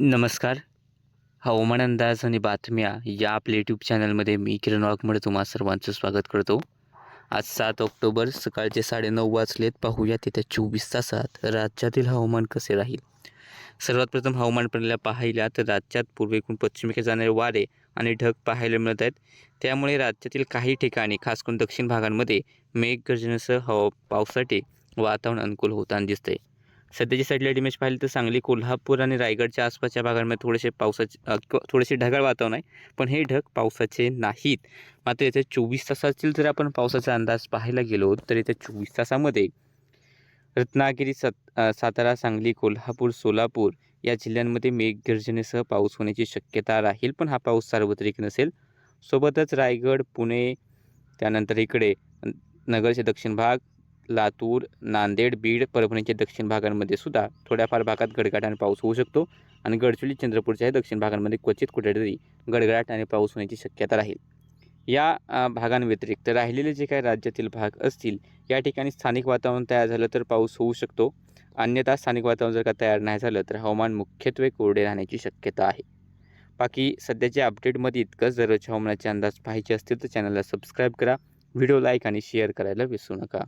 नमस्कार. हवामान अंदाज आणि बातम्या या आपल्या यूट्यूब चॅनलमध्ये मी किरण वाघमोडे तुम्हा सर्वांचं स्वागत करतो. आज सात ऑक्टोबर सकाळचे साडेनऊ वाजलेत. पाहूयात येत्या चोवीस तासात राज्यातील हवामान कसे राहील? सर्वात प्रथम हवामान प्रणाल्या पाहिल्या तर राज्यात पूर्वेकडून पश्चिमेकडे जाणारे वारे आणि ढग पाहायला मिळत आहेत. त्यामुळे राज्यातील काही ठिकाणी खास करून दक्षिण भागांमध्ये मेघगर्जनेसह हवा पावसासाठी वातावरण अनुकूल होताना दिसतंय. सध्याची सॅटेलाईट इमेज पाहिली तर सांगली कोल्हापूर आणि रायगडच्या आसपासच्या भागांमध्ये थोडेसे पावसाचे थोडेसे ढगाळ वातावरण आहे. पण हे ढग पावसाचे नाहीत. मात्र येत्या चोवीस तासातील जर आपण पावसाचा अंदाज पाहायला गेलो तर येत्या चोवीस तासामध्ये रत्नागिरी सत सातारा सांगली कोल्हापूर सोलापूर या जिल्ह्यांमध्ये मेघगर्जनेसह पाऊस होण्याची शक्यता राहील. पण हा पाऊस सार्वत्रिक नसेल. सोबतच रायगड पुणे त्यानंतर इकडे नगरचे दक्षिण भाग लातूर नांदेड बीड परभणीच्या दक्षिण भागांमध्ये सुद्धा थोड्याफार भागात गडगडाट आणि पाऊस होऊ शकतो आणि गडचिरोली चंद्रपूरच्या दक्षिण भागांमध्ये क्वचित कुठेतरी गडगडाट आणि पाऊस होण्याची शक्यता राहील. या भागांव्यतिरिक्त राहिलेले जे काही राज्यातील भाग असतील या ठिकाणी स्थानिक वातावरण तयार झालं तर पाऊस होऊ शकतो. अन्यथा स्थानिक वातावरण जर का तयार नाही झालं तर हवामान मुख्यत्वे कोरडे राहण्याची शक्यता आहे. बाकी सध्याच्या अपडेटमध्ये इतकंच. दररोजच्या हवामानाचे अंदाज पाहायचे असतील तर चॅनलला सबस्क्राईब करा. व्हिडिओ लाईक आणि शेअर करायला विसरू नका.